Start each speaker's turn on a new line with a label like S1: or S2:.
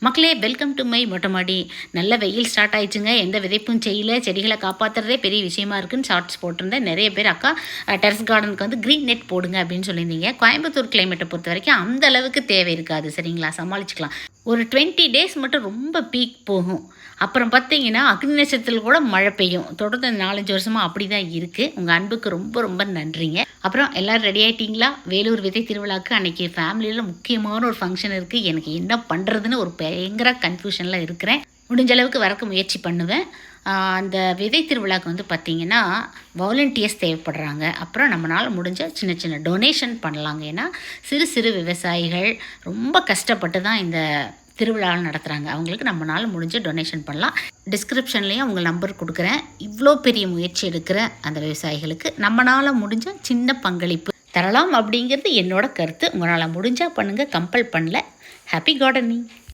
S1: மக்களே welcome to my மொட்டைமாடி. நல்ல வெயில் ஸ்டார்ட் ஆயிடுச்சுங்க. எந்த விதைப்பும் செய்யல. செடிகளை காப்பாற்றுறதே பெரிய விஷயமா இருக்குன்னு ஷார்ட்ஸ் போட்டிருந்தேன். நிறைய பேர் அக்கா டெரஸ் கார்டனுக்கு வந்து க்ரீன் நெட் போடுங்க அப்படின்னு சொல்லியிருந்தீங்க. கோயம்புத்தூர் கிளைமேட்டை பொறுத்த வரைக்கும் அந்த அளவுக்கு தேவை இருக்காது. சரிங்களா? சமாளிச்சுக்கலாம். ஒரு டுவெண்ட்டி டேஸ் மட்டும் ரொம்ப பீக் போகும். அப்புறம் பார்த்தீங்கன்னா அக்னி நட்சத்திரத்தில் கூட மழை பெய்யும். தொடர்ந்து நாலஞ்சு வருஷமாக அப்படி தான் இருக்குது உங்கள் அன்புக்கு ரொம்ப ரொம்ப நன்றிங்க. அப்புறம் எல்லோரும் ரெடி ஆகிட்டிங்களா வேலூர் விதை திருவிழாக்கு அன்றைக்கி ஃபேமிலியில் முக்கியமான ஒரு ஃபங்க்ஷன் இருக்குது எனக்கு என்ன பண்ணுறதுன்னு ஒரு பயங்கர கன்ஃபியூஷனில் இருக்கிறேன். முடிஞ்ச அளவுக்கு வரக்க முயற்சி பண்ணுவேன். அந்த விதை திருவிழாவுக்கு வந்து பார்த்திங்கன்னா வாலண்டியர்ஸ் தேவைப்படுறாங்க. அப்புறம் நம்மளால் முடிஞ்ச சின்ன சின்ன டொனேஷன் பண்ணலாங்க. ஏன்னா சிறு சிறு விவசாயிகள் ரொம்ப கஷ்டப்பட்டு தான் இந்த திருவிழா நடத்துகிறாங்க அவங்களுக்கு நம்மளால் முடிஞ்ச டொனேஷன் பண்ணலாம். டிஸ்கிரிப்ஷன்லேயும் அவங்க நம்பர் கொடுக்குறேன். இவ்வளோ பெரிய முயற்சி எடுக்கிற அந்த விவசாயிகளுக்கு. நம்மளால் முடிஞ்ச சின்ன பங்களிப்பு தரலாம் அப்படிங்கிறது என்னோட கருத்து. உங்களால் முடிஞ்சால் பண்ணுங்கள் கம்பல் பண்ணல. Happy gardening